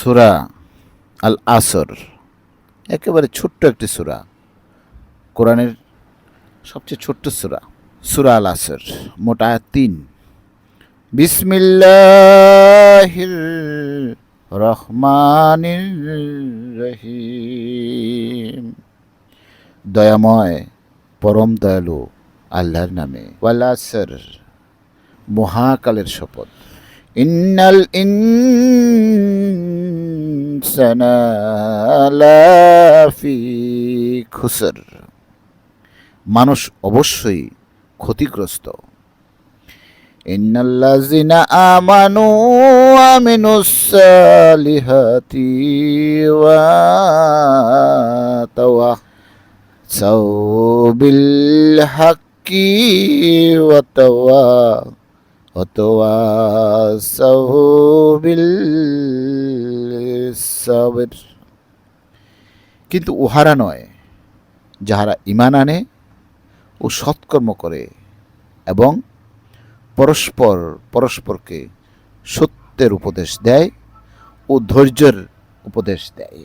সুরা আল আসর একেবারে ছোট্ট একটি সুরা। কোরআনের সবচেয়ে ছোট্ট সুরা সুরা আল আসর মোট তিন। বিসমিল্লাহির রহমানির রহিম দয়াময়, পরম দয়ালু আল্লাহর নামে। ওয়াল আসর মহাকালের শপথ। ইন্নাল ইনসানা লাফি খুসর মানুষ অবশ্যই ক্ষতিগ্রস্ত। ইন্নাল্লাযিনা আমানু ওয়া আমিনুস সালিহাতি ওয়া তাওয়াসাউ বিল হাক্কি ওয়া তাওয়া وتواصوا بالصبر কিন্তু উহারা নয় যাহারা ইমান আনে ও সৎকর্ম করে এবং পরস্পর পরস্পরকে সত্যের উপদেশ দেয় ও ধৈর্যের উপদেশ দেয়